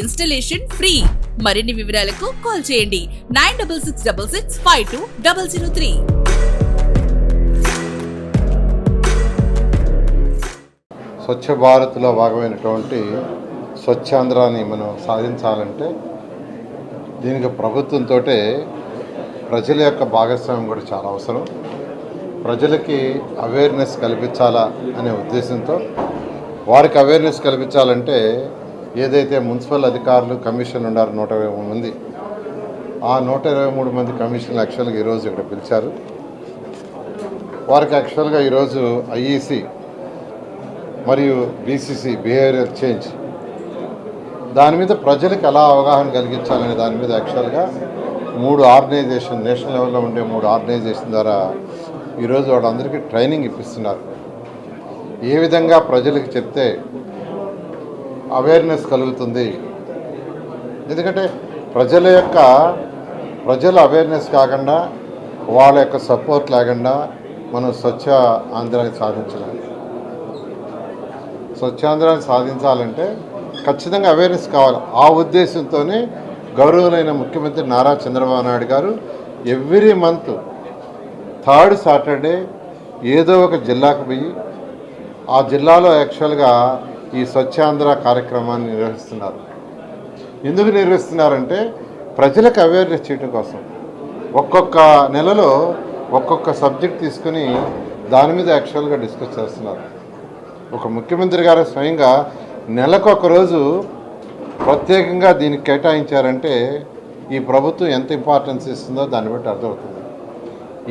Installation free. మరిన్ని వివరాలకు call చేయండి. Nine double six double six five two double zero three. స్వచ్ఛ భారత్లో భాగమైనటువంటి స్వచ్ఛాంధ్రాన్ని మనం సాధించాలంటే దీనికి ప్రభుత్వంతో ప్రజల యొక్క భాగస్వామ్యం కూడా చాలా అవసరం. ప్రజలకి అవేర్నెస్ కల్పించాలా అనే ఉద్దేశంతో వారికి అవేర్నెస్ కల్పించాలంటే ఏదైతే మున్సిపల్ అధికారులు కమిషన్ ఉన్నారు నూట ఇరవై మూడు మంది. ఆ నూట ఇరవై మూడు మంది కమిషన్లు యాక్చువల్గా ఈరోజు ఇక్కడ పిలిచారు. వారికి యాక్చువల్గా ఈరోజు ఐఈసి మరియు బీసీసీ బిహేవియర్ చేంజ్. దాని మీద ప్రజలకు ఎలా అవగాహన కలిగించాలనే దాని మీద యాక్చువల్గా మూడు ఆర్గనైజేషన్ నేషనల్ లెవెల్లో ఉండే మూడు ఆర్గనైజేషన్ ద్వారా ఈరోజు వాళ్ళందరికీ ట్రైనింగ్ ఇప్పిస్తున్నారు. ఏ విధంగా ప్రజలకు చెప్తే అవేర్నెస్ కలుగుతుంది. ఎందుకంటే ప్రజల యొక్క ప్రజల అవేర్నెస్ కాకుండా వాళ్ళ యొక్క సపోర్ట్ లేకుండా మనం స్వచ్ఛ ఆంధ్రాన్ని సాధించలేము. స్వచ్ఛాంధ్రాన్ని సాధించాలంటే ఖచ్చితంగా అవేర్నెస్ కావాలి. ఆ ఉద్దేశంతోనే గౌరవులైన ముఖ్యమంత్రి నారా చంద్రబాబు నాయుడు గారు ఎవ్రీ మంత్ థర్డ్ సాటర్డే ఏదో ఒక జిల్లాకు పోయి ఆ జిల్లాలో యాక్చువల్గా ఈ స్వచ్ఛాంధ్ర కార్యక్రమాన్ని నిర్వహిస్తున్నారు. ఎందుకు నిర్వహిస్తున్నారంటే ప్రజలకు అవేర్నెస్ చేయడం కోసం. ఒక్కొక్క నెలలో ఒక్కొక్క సబ్జెక్ట్ తీసుకుని దాని మీద యాక్చువల్గా డిస్కస్ చేస్తున్నారు. ఒక ముఖ్యమంత్రి గారు స్వయంగా నెలకు ఒక రోజు ప్రత్యేకంగా దీనికి కేటాయించారంటే ఈ ప్రభుత్వం ఎంత ఇంపార్టెన్స్ ఇస్తుందో దాన్ని బట్టి అర్థమవుతుంది.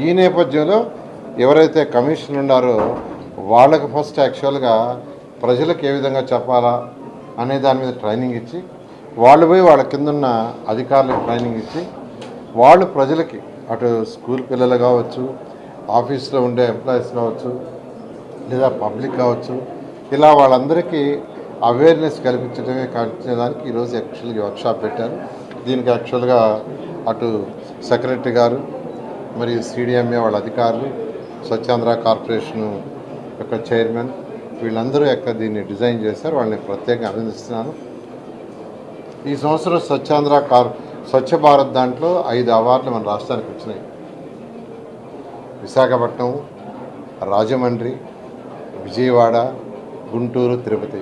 ఈ నేపథ్యంలో ఎవరైతే కమిషన్ ఉన్నారో వాళ్ళకి ఫస్ట్ యాక్చువల్గా ప్రజలకు ఏ విధంగా చెప్పాలా అనే దాని మీద ట్రైనింగ్ ఇచ్చి వాళ్ళు పోయి వాళ్ళ కిందన్న అధికారులకు ట్రైనింగ్ ఇచ్చి వాళ్ళు ప్రజలకి అటు స్కూల్ పిల్లలు కావచ్చు ఆఫీస్లో ఉండే ఎంప్లాయీస్ కావచ్చు లేదా పబ్లిక్ కావచ్చు ఇలా వాళ్ళందరికీ అవేర్నెస్ కల్పించడమే కల్పించడానికి ఈరోజు యాక్చువల్గా వర్క్షాప్ పెట్టారు. దీనికి యాక్చువల్గా అటు సెక్రటరీ గారు మరియు సిడిఎంఏ వాళ్ళ అధికారులు స్వచ్ఛాంధ్ర కార్పొరేషన్ యొక్క చైర్మన్ వీళ్ళందరూ యొక్క దీన్ని డిజైన్ చేశారు వాళ్ళని ప్రత్యేకంగా అభినందిస్తున్నాను. ఈ సంవత్సరం స్వచ్ఛాంధ్ర కార్ స్వచ్ఛ భారత్ దాంట్లో ఐదు అవార్డులు మన రాష్ట్రానికి వచ్చినాయి. విశాఖపట్నం రాజమండ్రి విజయవాడ గుంటూరు తిరుపతి.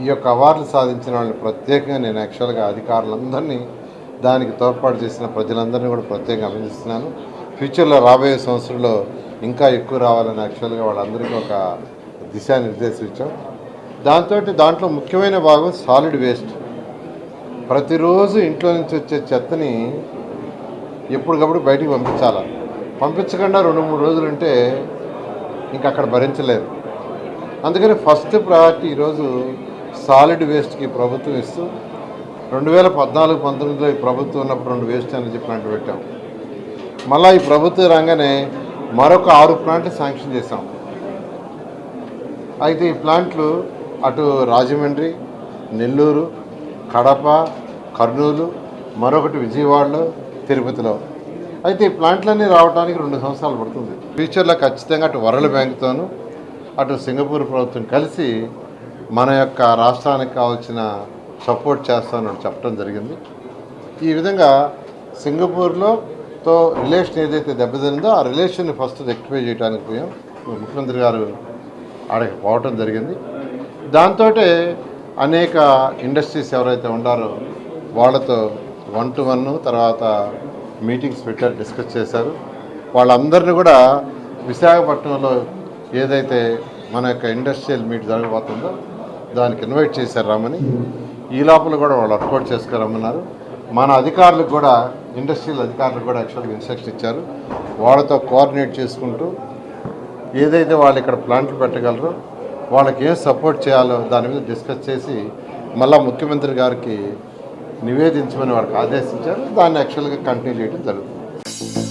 ఈ యొక్క అవార్డులు సాధించిన వాళ్ళని ప్రత్యేకంగా నేను యాక్చువల్గా అధికారులందరినీ దానికి తోడ్పాటు చేసిన ప్రజలందరినీ కూడా ప్రత్యేకంగా అభినందిస్తున్నాను. ఫ్యూచర్లో రాబోయే సంవత్సరంలో ఇంకా ఎక్కువ రావాలని యాక్చువల్గా వాళ్ళందరికీ ఒక దిశానిర్దేశం ఇచ్చాం దాంతో దాంట్లో ముఖ్యమైన భాగం సాలిడ్ వేస్ట్ ప్రతిరోజు ఇంట్లో నుంచి వచ్చే చెత్తని ఎప్పటికప్పుడు బయటికి పంపించాలా? పంపించకుండా రెండు మూడు రోజులు ఉంటే ఇంకా అక్కడ భరించలేరు. అందుకని ఫస్ట్ ప్రయారిటీ ఈరోజు సాలిడ్ వేస్ట్కి ప్రభుత్వం ఇస్తూ రెండు వేల పద్నాలుగు పంతొమ్మిదిలో ఈ ప్రభుత్వం ఉన్నప్పుడు రెండు వేస్ట్ అని చెప్పి ప్లాంట్ పెట్టాం. మళ్ళీ ఈ ప్రభుత్వం రాగానే మరొక ఆరు ప్లాంట్లు శాంక్షన్ చేశాం. అయితే ఈ ప్లాంట్లు అటు రాజమండ్రి నెల్లూరు కడప కర్నూలు మరొకటి విజయవాడలో తిరుపతిలో. అయితే ఈ ప్లాంట్లన్నీ రావడానికి రెండు సంవత్సరాలు పడుతుంది. ఫ్యూచర్లో ఖచ్చితంగా అటు వరల్డ్ బ్యాంక్తోనూ అటు సింగపూర్ ప్రభుత్వం కలిసి మన యొక్క రాష్ట్రానికి కావాల్సిన సపోర్ట్ చేస్తానని చెప్పడం జరిగింది. ఈ విధంగా సింగపూర్లో తో రిలేషన్ ఏదైతే దెబ్బతిందో ఆ రిలేషన్ని ఫస్ట్ రెక్టిఫై చేయడానికి పోయాం. ముఖ్యమంత్రి గారు ఆడకి పోవటం జరిగింది. దాంతో అనేక ఇండస్ట్రీస్ ఎవరైతే ఉండారో వాళ్ళతో వన్ టు వన్ తర్వాత మీటింగ్స్ పెట్టారు డిస్కస్ చేశారు. వాళ్ళందరినీ కూడా విశాఖపట్నంలో ఏదైతే మన యొక్క ఇండస్ట్రియల్ మీట్ జరగబోతుందో దానికి ఇన్వైట్ చేశారు రమ్మని ఈ లోపల కూడా వాళ్ళు వర్కౌట్ చేసుకురమ్మన్నారు. మన అధికారులకు కూడా ఇండస్ట్రియల్ అధికారులకు కూడా యాక్చువల్గా ఇన్స్ట్రక్షన్ ఇచ్చారు. వాళ్ళతో కోఆర్డినేట్ చేసుకుంటూ ఏదైతే వాళ్ళు ఇక్కడ ప్లాంట్లు పెట్టగలరో వాళ్ళకి ఏం సపోర్ట్ చేయాలో దాని మీద డిస్కస్ చేసి మళ్ళా ముఖ్యమంత్రి గారికి నివేదించమని వాళ్ళకి ఆదేశించారు. దాన్ని యాక్చువల్గా కంటిన్యూ చేయడం జరుగుతుంది.